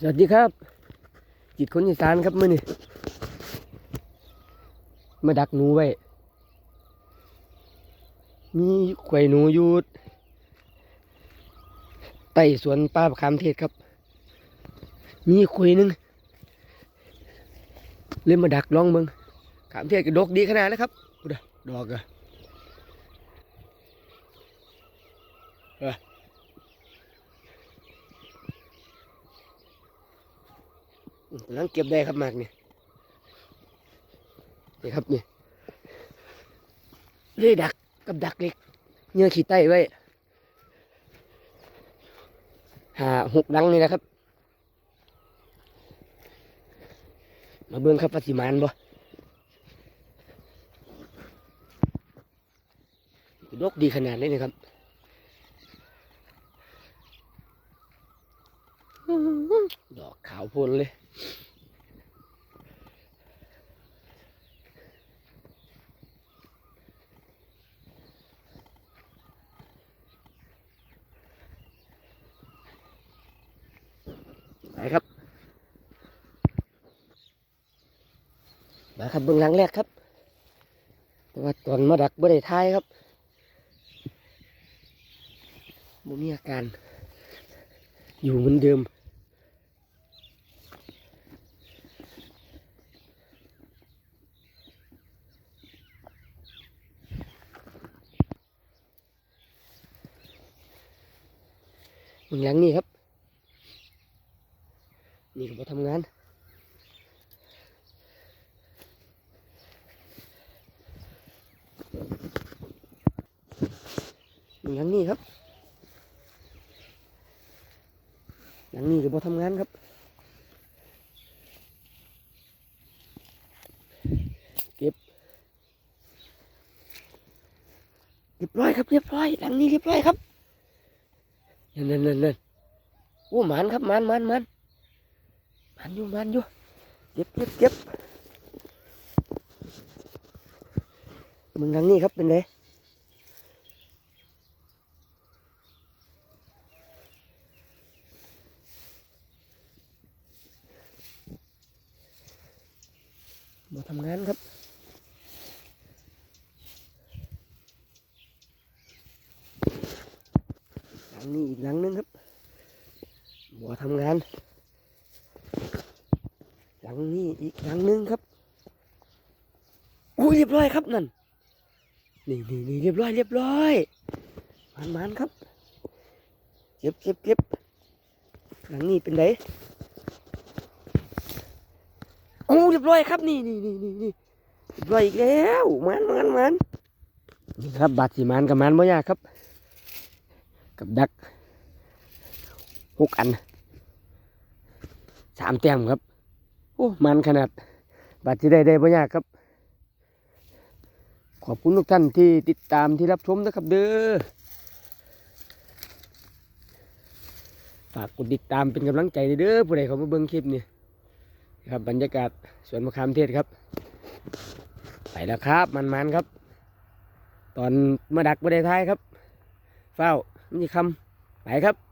สวัสดีครับ จิตคนอีสานครับมื่อนี่มาดักหนูไว้ มีไข่หนูอยู่ใต้สวนป้าประคามเทศครับ มีไข่หนึงเลยมาดักลองเบิงขามเทศก็ดกดีขนาดแล้วครับดูดดอกอะเออ กำลังเก็บได้ครับมากเนี่นี่ครับนี่เลยดักกับดักเล็กเนื้อขี้ไต้ไว้หาหกดังนี่นะครับ มาเบิ่งครับปฏิมานบ่ดกดีขนาดนี้นะครับ ดอกขาวพลนเลยไปครับมาครับเบื้องหลังแรกครับแต่ว่าตอนมาดักบ่ได้ท้ายครับบ่มีอาการ อยู่เหมือนเดิม เบื้องหลังนี่ครับ นี่ก็มาทำงานหลังนี้ครับ หลังนี้ก็บ่ทำงานครับเก็บเรียบร้อยครับเรียบร้อยหลังนี้เรียบร้อยครับ นั่นนั่นนั่นนั่นโอ้มันครับมันมันมันมันอยู่มันอยู่เก็บเก็บเก็บมึงหลังนี้ครับเป็นไงมาทำงานครับ หลัง นี้อีกหลังนึงครับบัวทำงาน หลังนี้อีกหลังนึงครับอุ้ยเรียบร้อยครับนั่นนี่นี่นี่เรียบร้อยเรียบร้อยมันมันครับเก็บเก็บเก็บหลังนี้เป็นไงโอ้เรียบร้อยครับนี่นี่นี่นี่นี่เรียบร้อยอีกแล้วมันมันมันนี่ครับบาดสีมันกับมันบ่ยากครับ กับดักหกอันสามแต้มครับ โอ้มันขนาดบาดที่ได้ได้บ่ยากครับ ขอบคุณทุกท่านที่ติดตามที่รับชมนะครับเด้อฝากกดติดตามเป็นกำลังใจเด้อผู้ใดเขามาเบิ่งคลิปนี่ครับบรรยากาศสวนมะขามเทศครับ ไปแล้วครับมันมันๆครับ ตอนมาดักบได้ท้ายครับ เฝ้า มันจะคำไปครับ